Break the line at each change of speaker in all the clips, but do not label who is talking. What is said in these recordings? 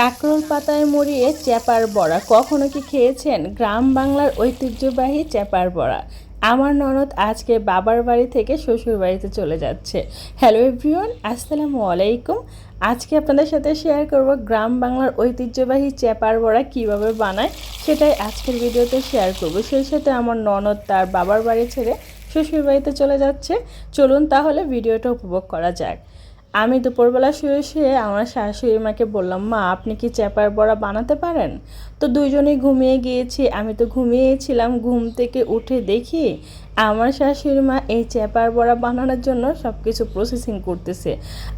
কাঁকরোল পাতায় মুড়িয়ে চ্যাপার বড়া। কখনো কি খেয়েছেন? গ্রাম বাংলার ঐতিহ্যবাহী চ্যাপার বড়া। আমার ননদ আজকে বাবার বাড়ি থেকে শ্বশুর বাড়িতে চলে যাচ্ছে। হ্যালো এভরিওয়ান, আসসালামু আলাইকুম। আজকে আপনাদের সাথে শেয়ার করব গ্রাম বাংলার ঐতিহ্যবাহী চ্যাপার বড়া কীভাবে বানায় সেটাই আজকের ভিডিওতে শেয়ার করব। সেই সাথে আমার ননদ তার বাবার বাড়ি ছেড়ে শ্বশুর বাড়িতে চলে যাচ্ছে। চলুন তাহলে ভিডিওটা উপভোগ করা যাক। আমি দুপুরবেলা শুয়ে শুয়ে আমার শাশুড়ি মাকে বললাম, মা, আপনি কি চ্যাপার বড়া বানাতে পারেন? তো দুজনেই ঘুমিয়ে গিয়েছি। আমি তো ঘুমিয়েছিলাম ঘুম থেকে উঠে দেখি আমার শাশুড়ি মা এই চ্যাপার বড়া বানানোর জন্য সব কিছু প্রসেসিং করতেছে।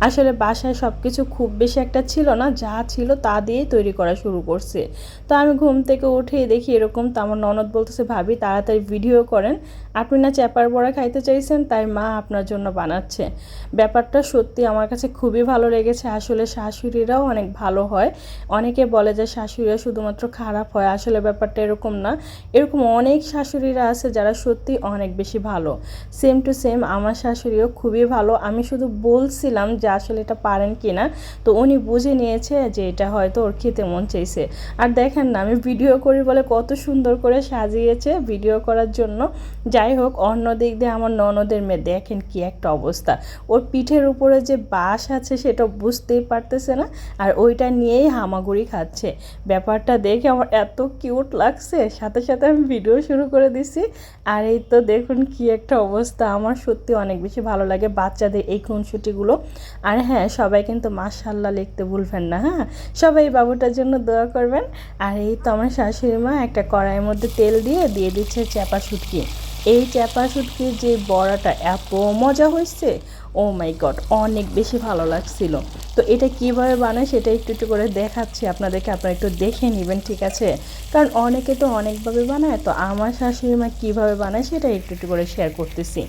আসলে বাসায় সব কিছু খুব বেশি একটা ছিল না, যা ছিল তা দিয়েই তৈরি করা শুরু করছে। তো আমি ঘুম থেকে উঠে দেখি এরকম তো আমার ননদ বলতেছে, ভাবি, তাড়াতাড়ি ভিডিও করেন। আপনি না চ্যাপার বড়া খাইতে চাইছেন, তাই মা আপনার জন্য বানাচ্ছে। ব্যাপারটা সত্যি আমার কাছে খুবই ভালো লেগেছে। আসলে শাশুড়িরাও অনেক ভালো হয়। অনেকে বলে যে শাশুড়িরা শুধুমাত্র খারাপ হয়। আসলে ব্যাপারটা এরকম না। এরকম অনেক শাশুড়িরা আছে যারা সত্যি অনেক বেশি ভালো। সেম টু সেম আমার শাশুড়িও খুবই ভালো। আমি শুধু বলছিলাম যে আসলে এটা পারেন কি না তো উনি বুঝে নিয়েছে যে এটা হয়তো ওর খেতে মন চাইছে। আর দেখেন না, আমি ভিডিও করি বলে কত সুন্দর করে সাজিয়েছে ভিডিও করার জন্য। যাই হোক, অন্য দিক দিয়ে আমার ননদের মেয়ে দেখেন কি একটা অবস্থা। ওর পিঠের উপরে যে বাঁশ আছে সেটা বুঝতেই পারতেছে না। আর ওইটা নিয়েই হামাগুড়ি খাচ্ছে। ব্যাপারটা দেখে আমার এত কিউট লাগছে। সাথে সাথে আমি ভিডিও শুরু করে দিছি। আর এই তো দেখুন কি একটা অবস্থা। আমার সত্যি অনেক বেশি ভালো লাগে বাচ্চাদের এই খুনসুটিগুলো। আর হ্যাঁ সবাই কিন্তু মাশাল্লাহ লিখতে ভুলবেন না হ্যাঁ? সবাই বাবুটার জন্য দোয়া করবেন। আর এই তো আমার শাশুড়ি মা একটা কড়াইয়ের মধ্যে তেল দিয়ে দিয়ে দিচ্ছে চ্যাপা শুটকি। এই চ্যাপা শুটকির যে বড়াটা এত মজা হয়েছে ও মাই গড অনেক বেশি ভালো লাগছিল। তো এটা কীভাবে বানায় সেটা একটু একটু করে দেখাচ্ছি, আপনাদেরকে আপনারা একটু দেখে নেবেন, ঠিক আছে? কারণ অনেকে তো অনেকভাবে বানায়, তো আমার শাশুড়ি মা কীভাবে বানায় সেটা একটু একটু করে শেয়ার করতেছি।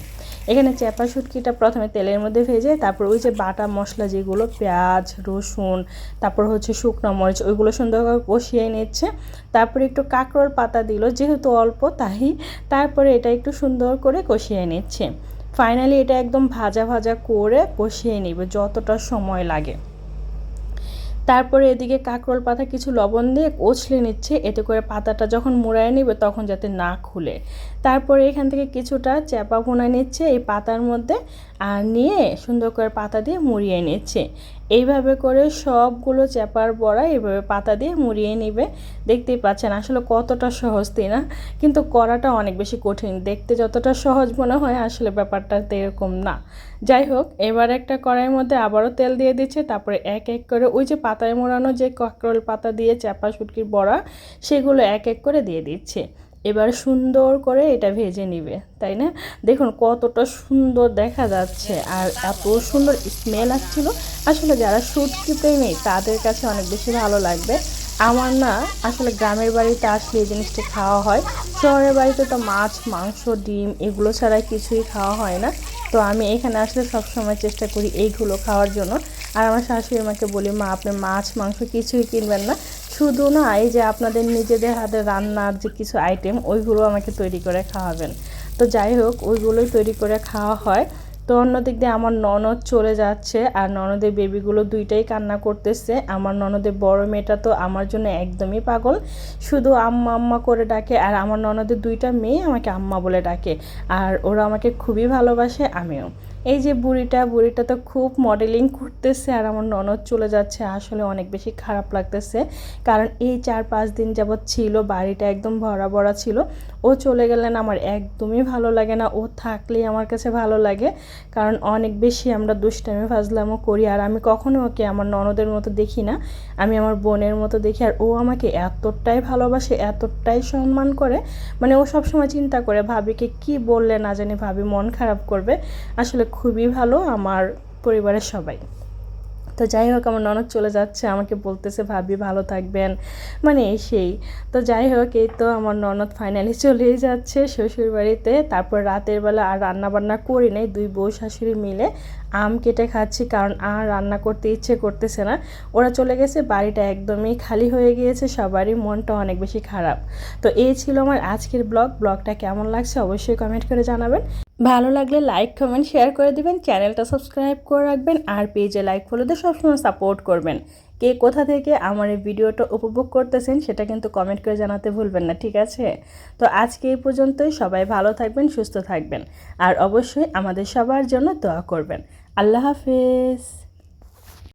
এখানে চ্যাপা শুটকিটা প্রথমে তেলের মধ্যে ভেজে, তারপর ওই যে বাটা মশলা যেগুলো, পেঁয়াজ, রসুন, তারপর হচ্ছে শুকনো মরিচ, ওইগুলো সুন্দর করে কষিয়ে নিচ্ছে। তারপরে একটু কাঁকরোল পাতা দিল, যেহেতু অল্প তাই, তারপরে এটা একটু সুন্দর করে কষিয়ে নিচ্ছে। ফাইনালি এটা একদম ভাজা ভাজা করে কষিয়ে নিবে, যতটা সময় লাগে। তারপরে এদিকে কাঁকরোল পাতা কিছু লবণ দিয়ে কচলে নিচ্ছে, এতে করে পাতাটা যখন মুড়ায় নিবে তখন যাতে না খুলে। তারপরে এখান থেকে কিছুটা চ্যাপা ভুনা নিচ্ছে, এই পাতার মধ্যে, আর নিয়ে সুন্দর করে পাতা দিয়ে মুড়িয়ে নিচ্ছে। এইভাবে করে সবগুলো চ্যাপার বড়া এইভাবে পাতা দিয়ে মুড়িয়ে নিবে। দেখতেই পাচ্ছেন, আসলে কতটা সহজ তাই না? কিন্তু করাটা অনেক বেশি কঠিন। দেখতে যতটা সহজ মনে হয়, আসলে ব্যাপারটা এরকম না। যাই হোক, এবার একটা কড়াইয়ের মধ্যে আবারও তেল দিয়ে দিচ্ছে, তারপরে এক এক করে ওই যে পাতায় মোড়ানো যে কাঁকরোল পাতা দিয়ে চাপা শুটকির বড়া, সেগুলো এক এক করে দিয়ে দিচ্ছে। এবার সুন্দর করে এটা ভেজে নিবে, তাই না? দেখুন কতটা সুন্দর দেখা যাচ্ছে আর এত সুন্দর স্মেল আসছিল। আসলে যারা শুটকি প্রেমী, তাদের কাছে অনেক বেশি ভালো লাগবে। আমার না আসলে গ্রামের বাড়িতে আসলে এই জিনিসটা খাওয়া হয়। শহরের বাড়িতে তো মাছ, মাংস, ডিম এগুলো ছাড়া কিছুই খাওয়া হয় না। তো আমি এখানে আসলে সবসময় চেষ্টা করি এইগুলো খাওয়ার জন্য। আর আমার শাশুড়ি মাকে বলি, মা, আপনি মাছ, মাংস কিছুই কিনবেন না। শুধু না এই যে আপনাদের নিজেদের হাতে রান্নার যে কিছু আইটেম ওইগুলো আমাকে তৈরি করে খাওয়াবেন। তো যাই হোক, ওইগুলোই তৈরি করে খাওয়া হয়। তো অন্যদিক দিয়ে আমার ননদ চলে যাচ্ছে, আর ননদের বেবিগুলো দুইটাই কান্না করতেছে। আমার ননদের বড় মেয়েটা তো আমার জন্য একদমই পাগল। শুধু আম্মা আম্মা করে ডাকে, আর আমার ননদের দুইটা মেয়ে আমাকে আম্মা বলে ডাকে। আর ওরা আমাকে খুবই ভালোবাসে, আমিও। এই যে বুড়িটা বুড়িটা তো খুব মডেলিং করতেছে আর আমার ননদ চলে যাচ্ছে। আসলে অনেক বেশি খারাপ লাগতেছে। কারণ এই চার পাঁচ দিন যাবৎ ছিল, বাড়িটা একদম ভরা ভরা ছিল। ও চলে গেলেন আমার একদমই ভালো লাগে না। ও থাকলেই আমার কাছে ভালো লাগে। কারণ অনেক বেশি আমরা দুষ্টামি ফাজলামও করি। আর আমি কখনো ওকে, আমার ননদের মতো দেখি না। আমি আমার বোনের মতো দেখি। আর ও আমাকে এতটাই ভালোবাসে, এতটাই সম্মান করে। মানে ও সবসময় চিন্তা করে, ভাবিকে কি বললে না জানি, ভাবি মন খারাপ করবে। আসলে খুবই ভালো, আমার পরিবারের সবাই। তো যাই হোক, আমার ননদ চলে যাচ্ছে, আমাকে বলতেছে, ভাবি, ভালো থাকবেন। মানে সেই। তো যাই হোক, এই তো আমার ননদ ফাইনালি চলেই যাচ্ছে শ্বশুর বাড়িতে তারপর রাতের বেলা আর রান্না বান্না করি নাই, দুই বউ শাশুড়ি মিলে আম কেটে খাচ্ছি, কারণ আর রান্না করতে ইচ্ছে করতেছে না। ওরা চলে গেছে, বাড়িটা একদমই খালি হয়ে গিয়েছে, সবারই মনটা অনেক বেশি খারাপ। তো এই ছিল আমার আজকের ব্লগ। ব্লগটা কেমন লাগছে অবশ্যই কমেন্ট করে জানাবেন। ভালো লাগলে লাইক কমেন্ট শেয়ার করে দিবেন চ্যানেলটা সাবস্ক্রাইব করে রাখবেন, আর পেজে লাইক ফলো দিয়ে সবসময় সাপোর্ট করবেন। কে কোথা থেকে আমার এই ভিডিওটা উপভোগ করতেছেন, সেটা কিন্তু কমেন্ট করে জানাতে ভুলবেন না, ঠিক আছে? তো আজকে এই পর্যন্তই, সবাই ভালো থাকবেন, সুস্থ থাকবেন, আর অবশ্যই আমাদের সবার জন্য দোয়া করবেন। আল্লাহ হাফেজ।